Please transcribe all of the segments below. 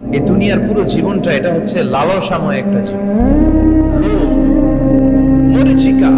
এই দুনিয়ার পুরো জীবনটা এটা হচ্ছে লালসাময় একটা জীবন। মরিচিকা।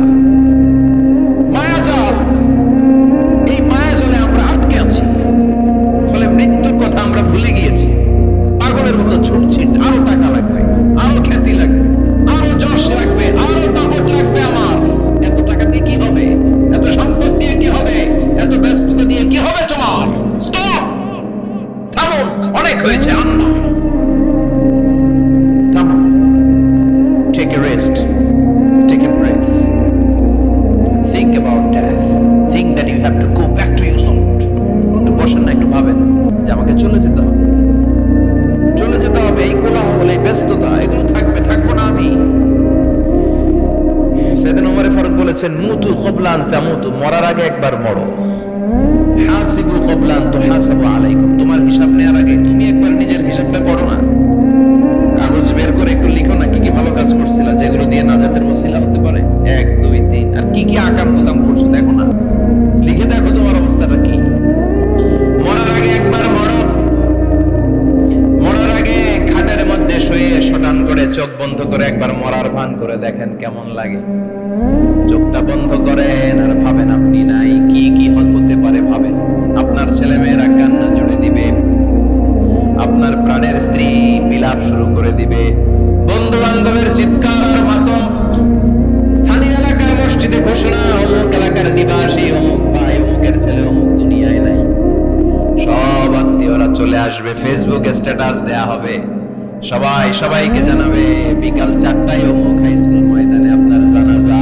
ব্যস্ততা, এগুলো থাকবে, থাকব না আমি। সেদিন উমারে ফারুক বলেছেন, মুতু কবলান তামুতু, মরার আগে একবার মরো। হাসিবু কবলান তো হাসাবু আলাইকুম। তোমার হিসাব নেওয়ার আগে তুমি একবার নিজের হিসাবটা করো না। কাগজ বের করে একটু লিখো না, কি কি ভালো কাজ করছিলা, যেগুলো দিয়ে না মসিলা সবাইকে জানাবে, বিকাল চারটায় অমুক হাই স্কুল ময়দানে আপনার জানাজা।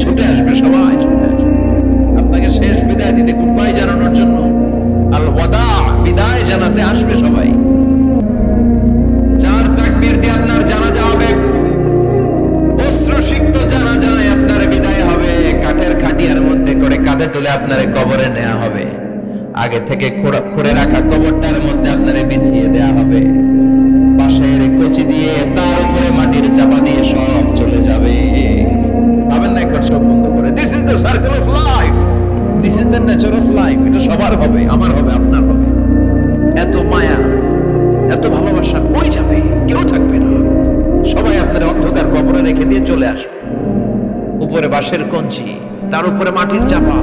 ছুটে আসবে সবাই, ছুটে আসবে। আপনাকে শেষ বিদায় দিতে গুড বাই কঞ্চি তার উপরে মাটির চাপা।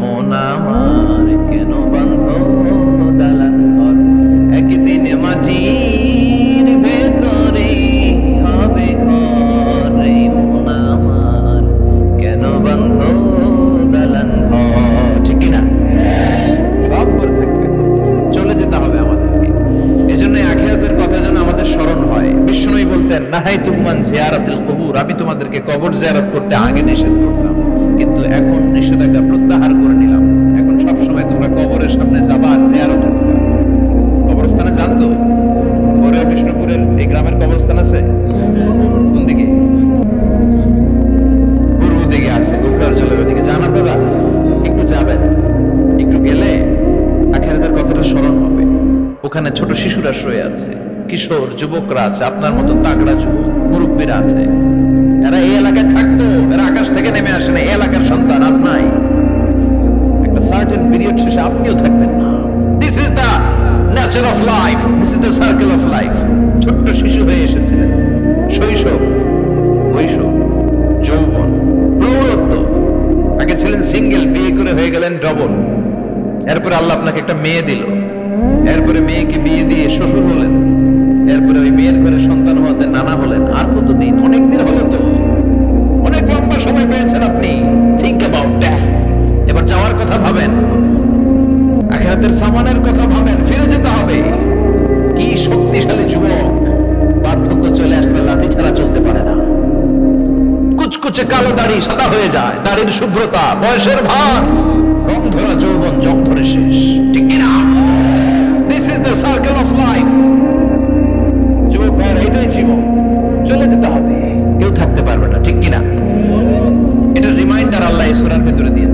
মন আমার কেন বন্ধ দালান ঘর? একদিন মাটির ভেতরে হবে ঘরে। মন আমার কেন বন্ধ দালান ঘর? ঠিক কিনা? সব করে চলে যেতে হবে আমাদেরকে। এজন্য আখিরাতের কথা যেন আমাদের স্মরণ হয়। বিষ্ণুই বলতেন নাহাই তুমান জিয়ারাতিল কবুর। আমি তোমাদেরকে কবর জিয়ারত করতে আগে নিষেধ করতাম। এখন নিষেধাজ্ঞা প্রত্যাহার করে নিলাম। এখন সব তোমরা কবরের সামনে যাবা জিয়ারত কবরস্থানে জানতো পরে বিষ্ণুপুরের এই গ্রামের কবরস্থান আছে? কোন দিকে? পূর্ব দিকে আছে, গুফার জলের ওদিকে। যান আপনারা। একটু যাবেন, একটু গেলে আখেরাতের কথাটা স্মরণ হবে। ওখানে ছোট শিশুরা শুয়ে আছে, কিশোর, যুবকরা আছে, আপনার মতো তাগড়া যুবক, মুরব্বীরা আছে। এরা এই এলাকায় থাকতো এরা আকাশ থেকে নেমে আসে না। এলাকার সন্তান আজ নাই। একটা সার্টেন পিরিয়ড শেষে আপনিও থাকবেন না। This is of life this is circle of life ছোট্ট শিশু হয়ে শৈশব যৌবন আগে ছিলেন সিঙ্গেল বিয়ে করে হয়ে গেলেন ডবল এরপরে আল্লাহ আপনাকে একটা মেয়ে দিল। এরপরে মেয়েকে বিয়ে দিয়ে শ্বশুর হলেন। এরপরে ওই মেয়ের ঘরে সন্তান হতে নানা হলেন। হেদায়তের সামানের কথা ভাবেন, ফিরে যেতে হবে। কি শক্তিশালী যুবক। বার্ধক্য চলে আসলে লাঠি ছাড়া চলতে পারে না। কুচকুচে কালো দাড়ি সাদা হয়ে যায়, দাড়ির শুভ্রতা, বয়সের ভান রং ধরা যৌবন জং ধরে শেষ। ঠিক কিনা? This is the circle of life যুবক ভাইয়ের, এটাই জীবন। চলে যেতে হবে। কেউ থাকতে পারবে না, ঠিক কিনা? এটা রিমাইন্ডার আল্লাহ ঈশ্বরের ভিতরে দিয়েছে।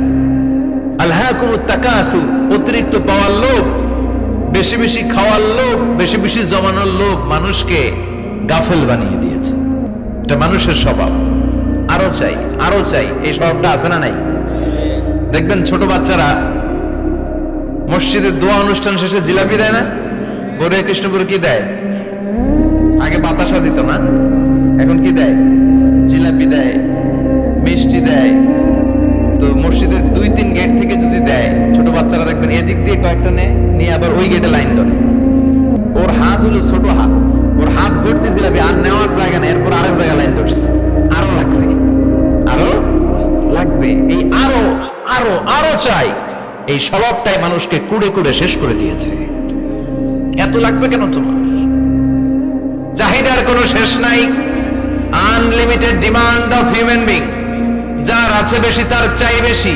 অতিরিক্ত পাওয়ার লোভ, বেশি বেশি খাওয়ার লোভ, বেশি বেশি জমানোর লোভ মানুষকে গাফেল বানিয়ে দিয়েছে। এটা মানুষের স্বভাব। আরও চাই আরও চাই, এই স্বভাবটা আছে না নাই? দেখবেন ছোট বাচ্চারা মসজিদের দোয়া অনুষ্ঠান শেষে জিলাপি দেয় না? গরে কৃষ্ণপুর কি দেয়? ওই গেটে লাইন ধরে। ওর হাত হলো ছোট হাত। ওর হাত ভর্তি জিলাপি আর নেওয়ার জায়গা নেই, এরপর আরেক জায়গায় লাইন ধরছে। আরও লাগবে। আরও লাগবে। এই আরও আরও আরও চাই। এই স্বভাবটাই মানুষকে কুড়ে কুড়ে শেষ করে দিয়েছে। এত লাগবে কেন তোমার? চাহিদার কোনো শেষ নাই। Unlimited demand of human being যার আছে বেশি, তার চাই বেশি।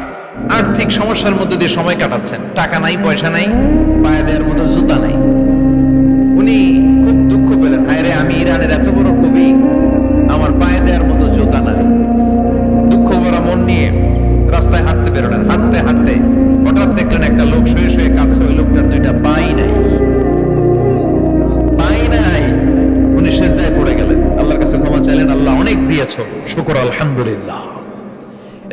আর্থিক সমস্যার মধ্যে দিয়ে সময় কাটাচ্ছেন। টাকা নাই, পয়সা নাই, পায়ে দেওয়ার মতো জুতা নাই। উনি খুব দুঃখ পেলেন। হায় রে আমি ইরানের এত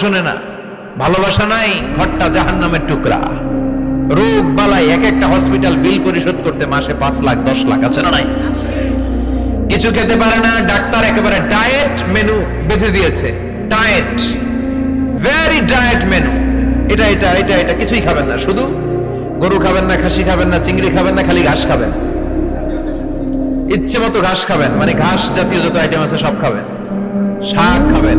শুনে না। ভালোবাসা নাই, ঘরটা জাহান নামের টুকরা। রোগ বালাই এক একটা হসপিটাল বিল পরিশোধ করতে মাসে পাঁচ লাখ, দশ লাখ, আছে না নাই? কিছু খেতে পারে না, ডাক্তার একেবারে ডায়েট মেনু বেঁধে দিয়েছে। Diet very diet menu. এটা এটা এটা এটা, কিছুই খাবেন না, শুধু গরু খাবেন না, খাসি খাবেন না, চিংড়ি খাবেন না, খালি ঘাস খাবেন। ইচ্ছে মতো ঘাস খাবেন মানে ঘাস জাতীয় যত আইটেম আছে সব খাবেন। শাক খাবেন।